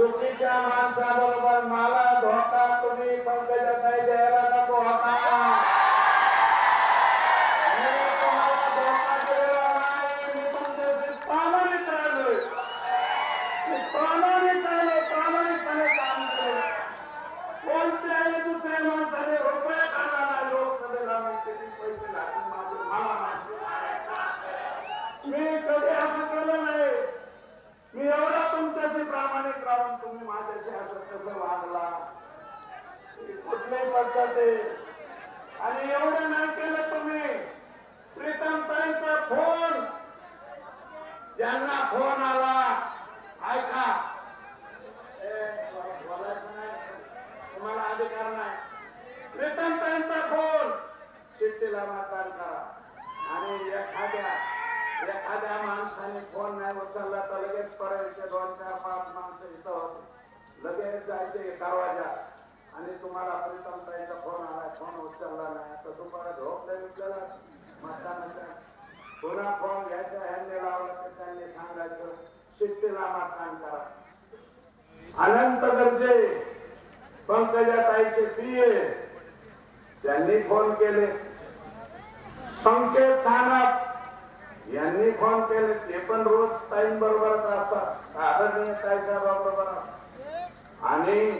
चुकीच्या माणसाबरोबर मला धोका तुम्ही पंकजाताई द्यायला नको होता काम कोणत्याही दुसऱ्या माणसाने रुपये काढला नाही लोकसभेला पैसे घातले माझे मला माहिती मी कधी असं केलं नाही मी एवढा तुमच्याशी प्रामाणिक राहून तुम्ही माझ्याशी असं कसं वागला ही कुठली पद्धत आहे आणि एवढं नाही केलं तुम्ही प्रीतम ताईंचा फोन. ज्यांना फोन आला ऐका. बोलायचं नाही. तुम्हाला अधिकार नाही. प्रीतम ताईंचा फोन. शिट्टीला मतदान करा. आणि एखाद्या एखाद्या माणसाने फोन नाही उचलला तर लगेच पडायचे दोन चार पाच माणसं इथं होते. लगेच जायचे दरवाजात आणि तुम्हाला प्रीतम ताईचा फोन आला फोन उचलला नाही. तर तुम्हाला झोप नाही उचलला. मतदानाचा पुन्हा फोन घ्यायचा ह्यांनी लावला तर त्यांनी सांगायचं शिट्टीला मतदान करा. अनंत गरजे पंकजा ताईचे पीए त्यांनी फोन केले. संकेत सानप यांनी फोन केले. ते पण रोज टाइम बरोबरच असतात. आदरणीय ताईसाहेबांबरोबर असतात. आणि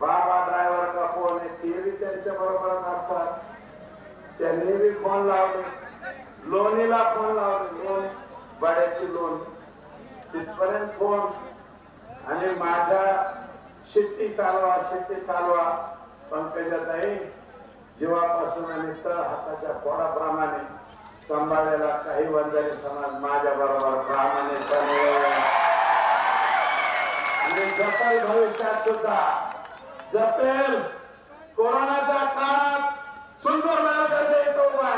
बाबा ड्रायव्हर का फोन आहे त्यांच्या बरोबरच असतात त्यांनी बी फोन लावले. लोणीला फोन लावले. लोन बड्याची लोन तिथपर्यंत फोन आणि माझ्या शिट्टी चालवा शिट्टी चालवा. पंकजाताई जीवापासून आणि तळ हाताच्या पोडाप्रमाणे सांभाळलेला काही वंजारी समाज माझ्या बरोबर प्रामाणिकपणे आणि जपेल भविष्यात सुद्धा जपेल. कोरोनाच्या काळात सुंदर नारळ येतो उभा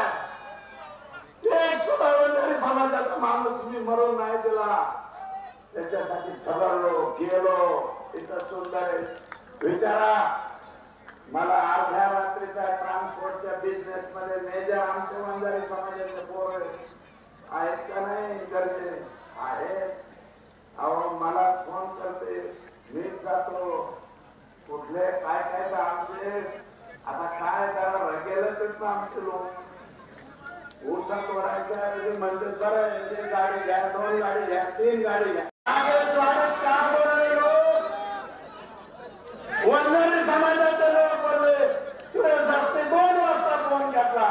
एक सुद्धा समाजाचा माणूस मी मरून नाही दिला. त्याच्यासाठी झगडलो गेलो. इथं सुंदर विचारा मला अर्ध्या रात्रीचा ट्रान्सपोर्टच्या बिझनेस मध्ये मेजर आमच्या मंजारी समाजाचे पोर आहेत. का नाही? गरजे आहेत. अहो मला फोन करते. मी जातो. कुठले काय काय आमचे. आता काय त्याला गेलं तर आमचे लोक. ऊसात वरायचं म्हणजे बरं एक गाडी घ्या दोन गाडी घ्या तीन गाडी घ्या. का समाजाचे लोक बोलले. दोन वाजता फोन घेतला.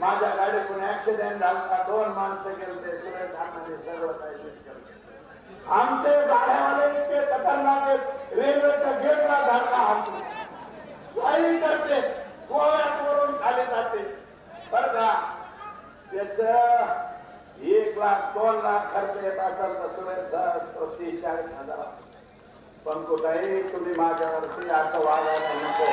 माझ्या गाडीतून ऍक्सिडेंट झाला. दोन माणसं गेले. सुरेश आम्हाला सगळं काही आमचे गाड्यावाले इतके खतरनाक आहेत. रेल्वेच्या गेटला धरला हाणतो. काही करते गोव्यावरून खाली जाते. बर का? त्याच एक लाख दोन लाख खर्च येत असेल तर सुरेश दस तो चाळीस हजार. पण कुठेही तुम्ही माझ्यावरती असं वागायला नको.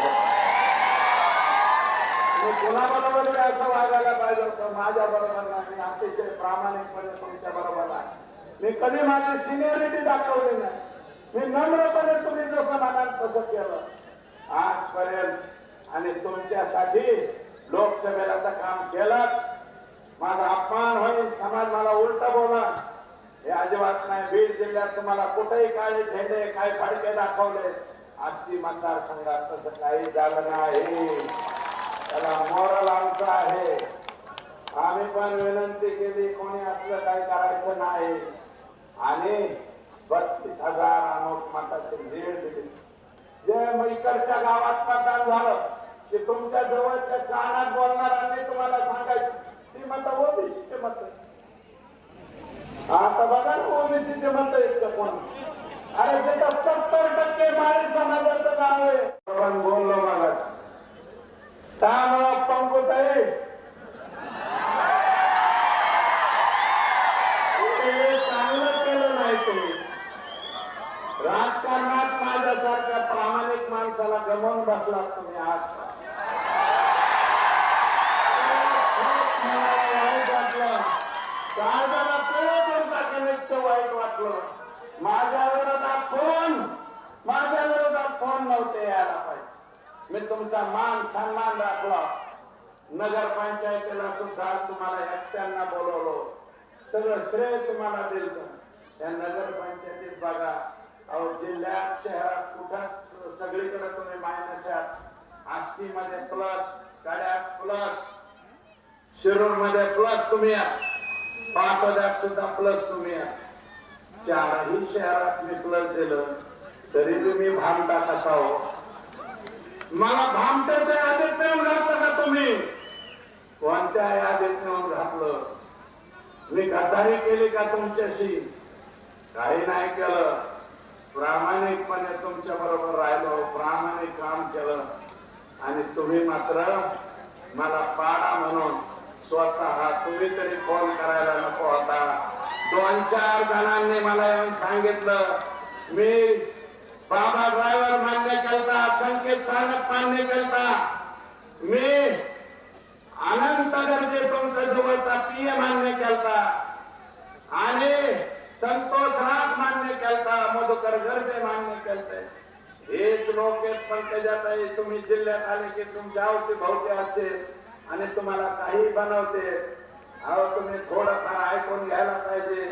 मी कुणाबरोबर असं वागायला पाहिजे होतं? माझ्या बरोबर नाही. अतिशय प्रामाणिकपणे तुमच्या बरोबर आहे. मी कधी माझी सिनियरिटी दाखवली नाही. मी नम्रपणे तुम्ही जसं म्हणाल तसं केलं. आजपर्यंत आणि तुमच्यासाठी लोकसभेला तर काम केलंच. माझा अपमान होईल समाज मला उलट बोला हे अजिबात नाही. बीड जिल्ह्यात तुम्हाला कुठेही काळे झेंडे काय फडके दाखवले. आष्टी मतदारसंघात तसं काही झालं नाही. त्याला मोरल आमचं आहे. आम्ही पण विनंती केली कोणी असलं काही करायचं नाही. आणि बत्तीस हजार अनोट मताचे लीड दिली. जे मग इकडच्या गावात मतदान झालं. की तुमच्या जवळच्या कानात बोलणाऱ्यांनी तुम्हाला सांगायचं. ती मत ओबीसीचे मत आता बघा ना ओबीसीचे मत आहेत का कोण. अरे तिथं सत्तर टक्के माळी समाजाचं गाव आहे. आपण बोललो मगाच त्यामुळं पंकुताई माझ्या विरोधात फोन माझ्या विरोधात फोन नव्हते यायला पाहिजे. मी तुमचा मान सन्मान राखला नगरपंचायतीला सुद्धा तुम्हाला एकट्यांना बोलवलो. सगळं श्रेय तुम्हाला दिलं त्या नगरपंचायतीत बघा अहो जिल्ह्यात शहरात कुठंच सगळीकडे तुम्ही मायनस आहात आष्टीमध्ये प्लस कड्यात प्लस शिरूरमध्ये प्लस तुम्ही आहात पाटोद्यात सुद्धा प्लस तुम्ही आहात चारही शहरात विकलं गेलं तरी तुम्ही भामटा कसा हो मला भामट्याच्या यादीत नेऊन घातलं का तुम्ही? कोणत्या यादीत नेऊन घातलं? मी गद्दारी केली का तुमच्याशी? काही नाही केलं. प्रामाणिकपणे तुमच्या बरोबर राहिलो. प्रामाणिक काम केलं. आणि तुम्ही मात्र मला पाडा म्हणून स्वतः तुम्ही तरी फोन करायला नको. चार जणांनी मला येऊन सांगितलं मी बाबा ड्रायव्हर मान्य करता संकेत चालक मान्य करता मी अनंत गरजे तुमचा जवळचा पीए मान्य करता आणि संतोष राग मान्य करता मधुकर गर्जे मान्य करते. हेच लोक येत पण त्याच्यात तुम्ही जिल्ह्यात आले की तुमच्या आवती भावते असते आणि तुम्हाला काही बनवते. अहो तुम्ही थोडंफार ऐकून घ्यायला पाहिजे.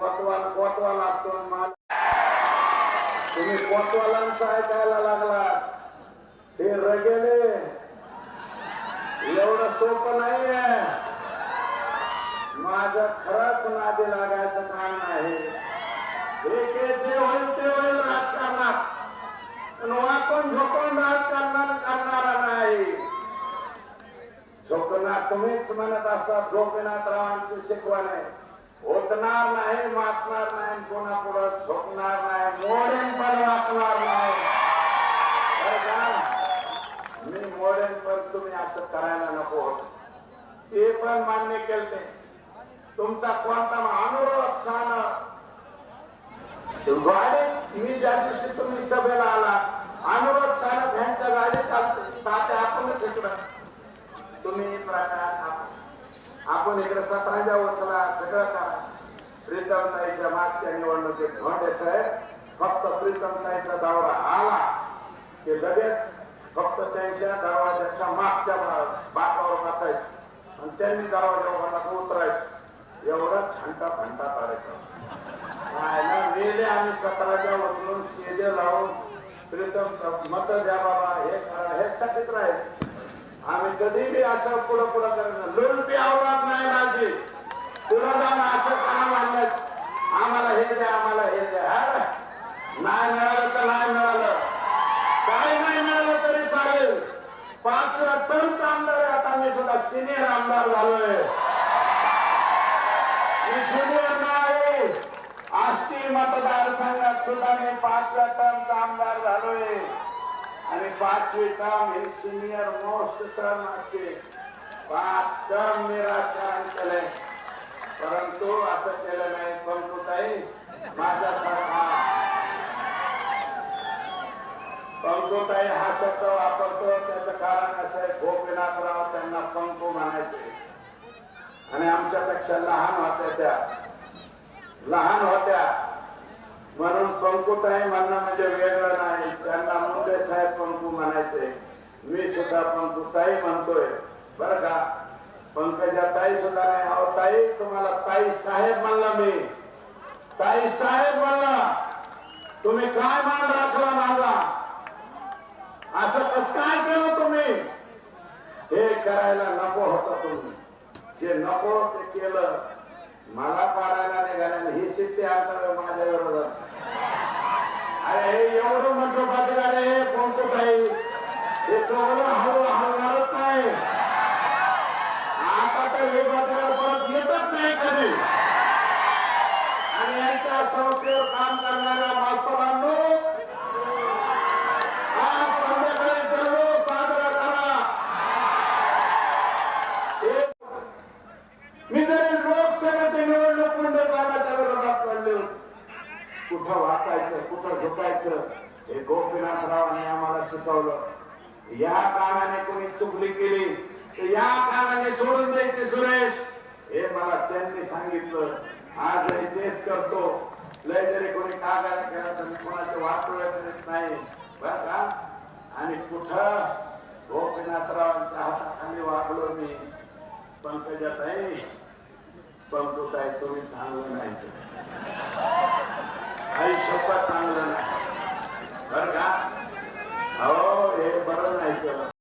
कोतवाल कोतवाल असतो माल. तुम्ही कोतवालांचं ऐकायला लागला. हे रगेले. एवढं सोपं नाहीये. माझ माझं खरंच नादी लागायचं काम नाही एक जे होईल ते होईल राजकारणात. पण वाकून झोपून राजकारणात करणारा नाही. झोपणार तुम्हीच म्हणत असा गोपीनाथरावांची शिकवण आहे. ओतणार नाही वाचणार नाही कोणापुढे झोपणार नाही मोडेन पण वाचणार नाही. मी मोडेन पण तुम्ही असं करायला नको. होतं. ते पण मान्य केले तुमचा कोणता अनुरोध सांग. गाडीत मी ज्या दिवशी तुम्ही सभेला आला अनुरोध सांग यांच्या गाडीत असते आपणच तुम्ही प्रकाश आपण आपण इकडे सतराच्या उचला सगळं करा. प्रीतमताईच्या मागच्या निवडणुकीत धोंडे साहेब फक्त प्रीतमताईचा दौरा आला. की लगेच फक्त त्यांच्या दरवाजाच्या मागच्या बा- बाकावर बसायचं. आणि त्यांनी दरवाजा उतरायचं. एवढा घंटा घंटा करायचा राहायला वेळे आम्ही सतराच्या उचलून स्टेज लावून प्रीतम मत द्या बाबा हे करा हे सगळीच राहील आम्ही कधी बी असं पुढं पुढं करत लोन बी आवडत नाही माझी. पुढं असं काम आणलं आम्हाला हे द्या आम्हाला हे द्या. नाही मिळालं तर नाही मिळालं. काय नाही मिळालं तरी चालेल. पाच टन आमदार आता मी सुद्धा सिनियर आमदार झालोय. मी ज्युनियर नाही. आष्टी मतदारसंघात सुद्धा मी पाच टर्मचा आमदार झालोय. आणि पाचवी काम ही सिनियर मोस्ट टर्म असते. पाच टर्म निराकरण केलंय. परंतु असं केलं नाही पंकुताई माझ्यासारखा पंकुताई हा शब्द वापरतो त्याचं कारण असं आहे गोपीनाथराव त्यांना पंकू म्हणायचे. आणि आमच्यापेक्षा लहान होत्या त्या. लहान होत्या. म्हणून पंकुताई म्हणणं म्हणजे वेगळं नाही. साहेब पंकू म्हणायचे मी सुद्धा पंकुताई म्हणतोय. बर का? पंकजा ताई सुद्धा नाही. अहो ताई तुम्हाला ताई साहेब म्हणला मी. ताई साहेब म्हणला. तुम्ही काय मान राखला माझा? असं कस काय केलं तुम्ही? हे करायला नको होता तुम्ही. जे नको ते केलं. मला पाडायला निघाल्या ही सिट्टी आता माझ्या विरोधात. अरे हे एवढं मोठं बाजार आहे कोणतं नाही हे कवलं हळू हलणारच नाही. आता तर हे कुठं वाकायचं कुठं झुकायचं हे गोपीनाथरावांनी आम्हाला शिकवलं. या कारणाने कोणी चुकली केली तर या कारणाने सोडून द्यायचे सुरेश. हे मला त्यांनी सांगितलं. आज तेच करतो. लय जरी कोणी कागायला केला तर मी कोणाचे वाटोळे नाही बर का? आणि कुठं? गोपीनाथरावांच्या हाताखाली वागलो मी. पंकजात आहे पंकुताई तुम्ही चांगलं नाही. आयुष्यात चांगलं नाही. बरं का? हो हे बरं नाही